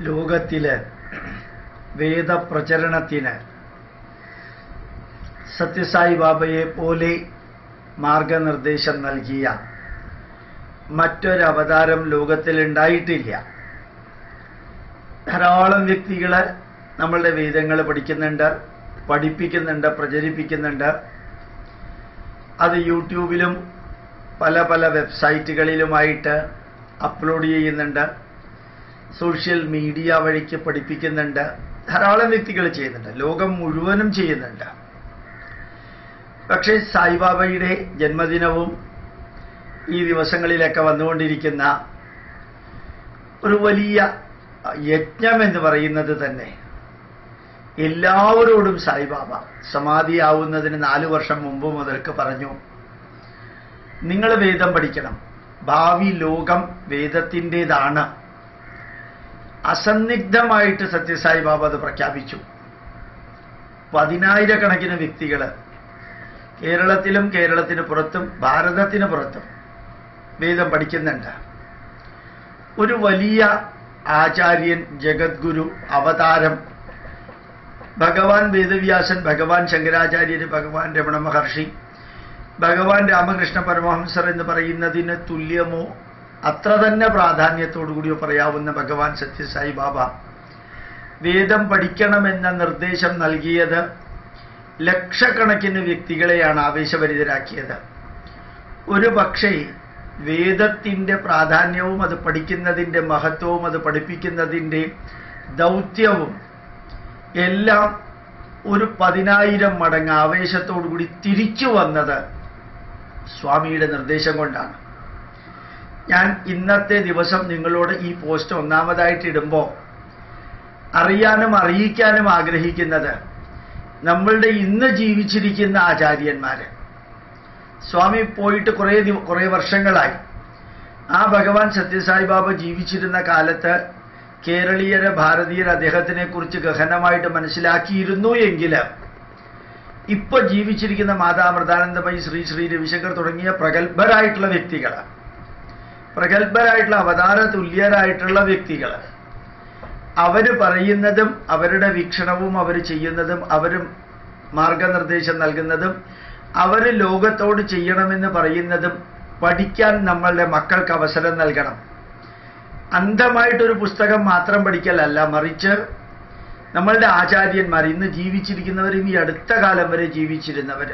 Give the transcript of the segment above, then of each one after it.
ലോകത്തിൽ വേദപ്രചരണത്തിന് സത്യസായി ബാബയെ പോലെ മാർഗനിർദ്ദേശം നൽകിയ മറ്റൊരവതാരം ലോകത്തിലുണ്ടായിട്ടില്ല. ധാരാളം വ്യക്തികൾ നമ്മളുടെ വേദങ്ങൾ പഠിക്കുന്നുണ്ട് പഠിപ്പിക്കുന്നുണ്ട് പ്രചരിപ്പിക്കുന്നുണ്ട്. അത് യൂട്യൂബിലും പല പല വെബ്സൈറ്റുകളിലുമായിട്ട് അപ്ലോഡ് ചെയ്യുന്നുണ്ട്. സോഷ്യൽ മീഡിയ വഴിക്ക് പഠിപ്പിക്കുന്നുണ്ട്. ധാരാളം വ്യക്തികൾ ചെയ്യുന്നുണ്ട്. ലോകം മുഴുവനും ചെയ്യുന്നുണ്ട്. പക്ഷേ സായിബാബയുടെ ജന്മദിനവും ഈ ദിവസങ്ങളിലൊക്കെ വന്നുകൊണ്ടിരിക്കുന്ന ഒരു വലിയ യജ്ഞം എന്ന് പറയുന്നത് തന്നെ എല്ലാവരോടും സായിബാബ സമാധിയാവുന്നതിന് നാലു വർഷം മുമ്പ് മുതൽക്ക് പറഞ്ഞു നിങ്ങൾ വേദം പഠിക്കണം. ഭാവി ലോകം വേദത്തിന്റെതാണ്. അസന്നിഗ്ധമായിട്ട് സത്യസായി ബാബ അത് പ്രഖ്യാപിച്ചു. പതിനായിരക്കണക്കിന് വ്യക്തികൾ കേരളത്തിലും കേരളത്തിന് പുറത്തും ഭാരതത്തിന് പുറത്തും വേദം പഠിക്കുന്നുണ്ട്. ഒരു വലിയ ആചാര്യൻ ജഗദ്ഗുരു അവതാരം ഭഗവാൻ വേദവ്യാസൻ ഭഗവാൻ ശങ്കരാചാര്യർ ഭഗവാൻ രമണ മഹർഷി ഭഗവാൻ രാമകൃഷ്ണ പരമഹംസർ എന്ന് പറയുന്നതിന് തുല്യമോ അത്ര തന്നെ പ്രാധാന്യത്തോടുകൂടിയോ പറയാവുന്ന ഭഗവാൻ സത്യസായി ബാബ വേദം പഠിക്കണമെന്ന നിർദ്ദേശം നൽകിയത് ലക്ഷക്കണക്കിന് വ്യക്തികളെയാണ് ആവേശഭരിതരാക്കിയത്. ഒരു പക്ഷേ വേദത്തിന്റെ പ്രാധാന്യവും അത് പഠിക്കുന്നതിന്റെ മഹത്വവും അത് പഠിപ്പിക്കുന്നതിന്റെ ദൗത്യവും എല്ലാം ഒരു പതിനായിരം മടങ്ങ് ആവേശത്തോടുകൂടി തിരിച്ചു വന്നത് സ്വാമിയുടെ നിർദ്ദേശം കൊണ്ടാണ്. ഞാൻ ഇന്നത്തെ ദിവസം നിങ്ങളോട് ഈ പോസ്റ്റ് ഒന്നാമതായിട്ട് ഇടുമ്പോൾ അറിയാനും അറിയിക്കാനും ആഗ്രഹിക്കുന്നത് നമ്മളുടെ ഇന്ന് ജീവിച്ചിരിക്കുന്ന ആചാര്യന്മാര്. സ്വാമി പോയിട്ട് കുറേ കുറേ വർഷങ്ങളായി. ആ ഭഗവാൻ സത്യസായി ബാബ ജീവിച്ചിരുന്ന കാലത്ത് കേരളീയര് ഭാരതീയർ അദ്ദേഹത്തിനെ കുറിച്ച് ഗഹനമായിട്ട് മനസ്സിലാക്കിയിരുന്നു എങ്കിൽ ഇപ്പൊ ജീവിച്ചിരിക്കുന്ന മാതാമൃതാനന്ദമയി ശ്രീ ശ്രീ രവിശങ്കർ തുടങ്ങിയ പ്രഗത്ഭരായിട്ടുള്ള വ്യക്തികൾ പ്രഗത്ഭരായിട്ടുള്ള അവതാര തുല്യരായിട്ടുള്ള വ്യക്തികൾ അവർ പറയുന്നതും അവരുടെ വീക്ഷണവും അവർ ചെയ്യുന്നതും അവരും മാർഗനിർദ്ദേശം നൽകുന്നതും അവർ ലോകത്തോട് ചെയ്യണമെന്ന് പറയുന്നതും പഠിക്കാൻ നമ്മളുടെ മക്കൾക്ക് അവസരം നൽകണം. അന്ധമായിട്ടൊരു പുസ്തകം മാത്രം പഠിക്കലല്ല മറിച്ച് നമ്മളുടെ ആചാര്യന്മാർ ഇന്ന് ജീവിച്ചിരിക്കുന്നവരും ഈ അടുത്ത കാലം വരെ ജീവിച്ചിരുന്നവർ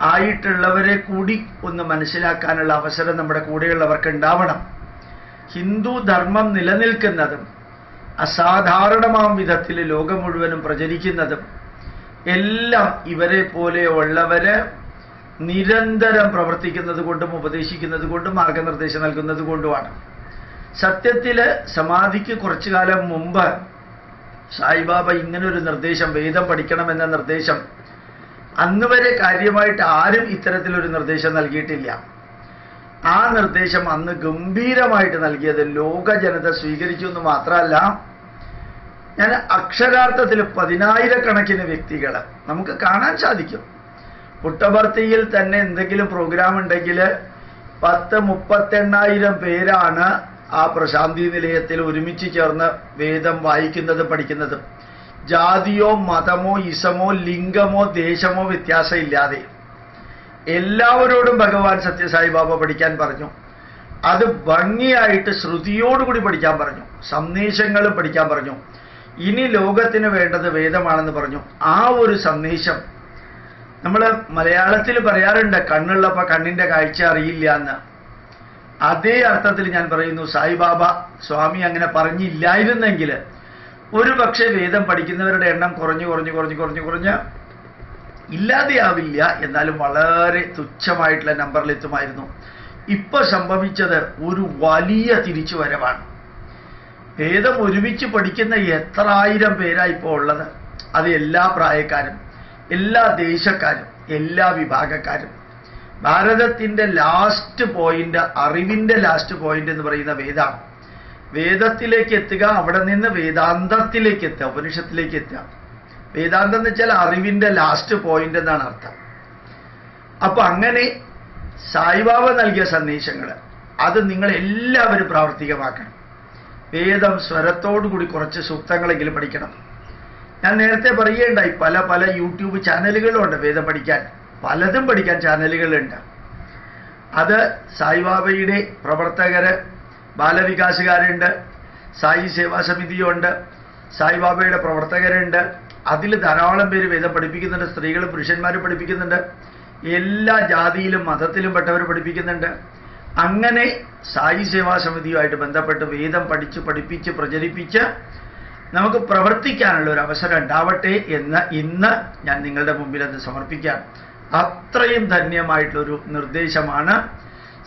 ആയിട്ടുള്ളവരെ കൂടി ഒന്ന് മനസ്സിലാക്കാനുള്ള അവസരം നമ്മുടെ കൂടെയുള്ളവർക്ക് ഉണ്ടാവണം. ഹിന്ദു ധർമ്മം നിലനിൽക്കുന്നതും അസാധാരണമാം വിധത്തിൽ ലോകം മുഴുവനും പ്രചരിക്കുന്നതും എല്ലാം ഇവരെ പോലെ ഉള്ളവര് നിരന്തരം പ്രവർത്തിക്കുന്നത് കൊണ്ടും ഉപദേശിക്കുന്നത് കൊണ്ടും മാർഗനിർദ്ദേശം നൽകുന്നത് കൊണ്ടുമാണ്. സത്യത്തിൽ സമാധിക്ക് കുറച്ചു കാലം മുമ്പ് സായിബാബ ഇങ്ങനൊരു നിർദ്ദേശം വേദം പഠിക്കണമെന്ന നിർദ്ദേശം അന്ന് വരെ കാര്യമായിട്ട് ആരും ഇത്തരത്തിലൊരു നിർദ്ദേശം നൽകിയിട്ടില്ല. ആ നിർദ്ദേശം അന്ന് ഗംഭീരമായിട്ട് നൽകിയത് ലോക ജനത സ്വീകരിച്ചു എന്ന് മാത്രമല്ല ഞാൻ അക്ഷരാർത്ഥത്തിൽ പതിനായിരക്കണക്കിന് വ്യക്തികൾ നമുക്ക് കാണാൻ സാധിക്കും. പുട്ടഭർത്തിയിൽ തന്നെ എന്തെങ്കിലും പ്രോഗ്രാം ഉണ്ടെങ്കിൽ പത്ത് മുപ്പത്തെണ്ണായിരം പേരാണ് ആ പ്രശാന്തി നിലയത്തിൽ ഒരുമിച്ച് ചേർന്ന് വേദം വായിക്കുന്നതും പഠിക്കുന്നതും. ജാതിയോ മതമോ ഇസമോ ലിംഗമോ ദേശമോ വ്യത്യാസമില്ലാതെ എല്ലാവരോടും ഭഗവാൻ സത്യസായി ബാബ പഠിക്കാൻ പറഞ്ഞു. അത് ഭംഗിയായിട്ട് ശ്രുതിയോടുകൂടി പഠിക്കാൻ പറഞ്ഞു. സന്ദേശങ്ങളും പഠിക്കാൻ പറഞ്ഞു. ഇനി ലോകത്തിന് വേണ്ടത് വേദമാണെന്ന് പറഞ്ഞു. ആ ഒരു സന്ദേശം നമ്മൾ മലയാളത്തിൽ പറയാറുണ്ട് കണ്ണുള്ളപ്പോൾ കണ്ണിന്റെ കാഴ്ച അറിയില്ല എന്ന്. അതേ അർത്ഥത്തിൽ ഞാൻ പറയുന്നു സായിബാബ സ്വാമി അങ്ങനെ പറഞ്ഞില്ലായിരുന്നെങ്കിൽ ഒരു പക്ഷേ വേദം പഠിക്കുന്നവരുടെ എണ്ണം കുറഞ്ഞു കുറഞ്ഞു കുറഞ്ഞു കുറഞ്ഞു കുറഞ്ഞ് ഇല്ലാതെയാവില്ല. എന്നാലും വളരെ തുച്ഛമായിട്ടുള്ള നമ്പറിലെത്തുമായിരുന്നു ഇപ്പൊ സംഭവിച്ചത് ഒരു വലിയ തിരിച്ചുവരവാണ്. വേദം ഒരുമിച്ച് പഠിക്കുന്ന എത്ര ആയിരം പേരാ ഇപ്പോൾ ഉള്ളത്. അത് എല്ലാ പ്രായക്കാരും എല്ലാ ദേശക്കാരും എല്ലാ വിഭാഗക്കാരും. ഭാരതത്തിന്റെ ലാസ്റ്റ് പോയിന്റ് അറിവിന്റെ ലാസ്റ്റ് പോയിന്റ് എന്ന് പറയുന്ന വേദമാണ് വേദത്തിലേക്ക് എത്തുക അവിടെ നിന്ന് വേദാന്തത്തിലേക്ക് എത്തുക ഉപനിഷത്തിലേക്ക് എത്തുക. വേദാന്തം എന്ന് വെച്ചാൽ അറിവിന്റെ ലാസ്റ്റ് പോയിന്റ് എന്നാണ് അർത്ഥം. അപ്പൊ അങ്ങനെ സായിബാബ നൽകിയ സന്ദേശങ്ങൾ അത് നിങ്ങൾ എല്ലാവരും പ്രാവർത്തികമാക്കണം. വേദം സ്വരത്തോടുകൂടി കുറച്ച് സൂക്തങ്ങളെങ്കിലും പഠിക്കണം. ഞാൻ നേരത്തെ പറയുകയുണ്ടായി പല പല യൂട്യൂബ് ചാനലുകളുണ്ട് വേദം പഠിക്കാൻ. പലതും പഠിക്കാൻ ചാനലുകളുണ്ട്. അത് സായിബാബയുടെ പ്രവർത്തകര് ബാലവികാസുകാരുണ്ട് സായി സേവാ സമിതിയുണ്ട് സായിബാബയുടെ പ്രവർത്തകരുണ്ട്. അതിൽ ധാരാളം പേര് വേദം പഠിപ്പിക്കുന്നുണ്ട് സ്ത്രീകൾ പുരുഷന്മാർ പഠിപ്പിക്കുന്നുണ്ട്. എല്ലാ ജാതിയിലും മതത്തിലും പെട്ടവർ പഠിപ്പിക്കുന്നുണ്ട്. അങ്ങനെ സായി സേവാ സമിതിയുമായിട്ട് ബന്ധപ്പെട്ട് വേദം പഠിച്ച് പഠിപ്പിച്ച് പ്രചരിപ്പിച്ച് നമുക്ക് പ്രവർത്തിക്കാനുള്ള ഒരു അവസരം ഉണ്ടാവട്ടെ എന്ന് ഇന്ന് ഞാൻ നിങ്ങളുടെ മുമ്പിൽ അത് സമർപ്പിക്കാം. അത്രയും ധന്യമായിട്ടുള്ളൊരു നിർദ്ദേശമാണ്.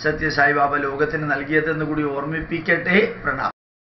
സത്യസായിബാബ ലോകത്തിന് നൽകിയതെന്ന് കൂടി ഓർമ്മിപ്പിക്കട്ടെ. പ്രണാം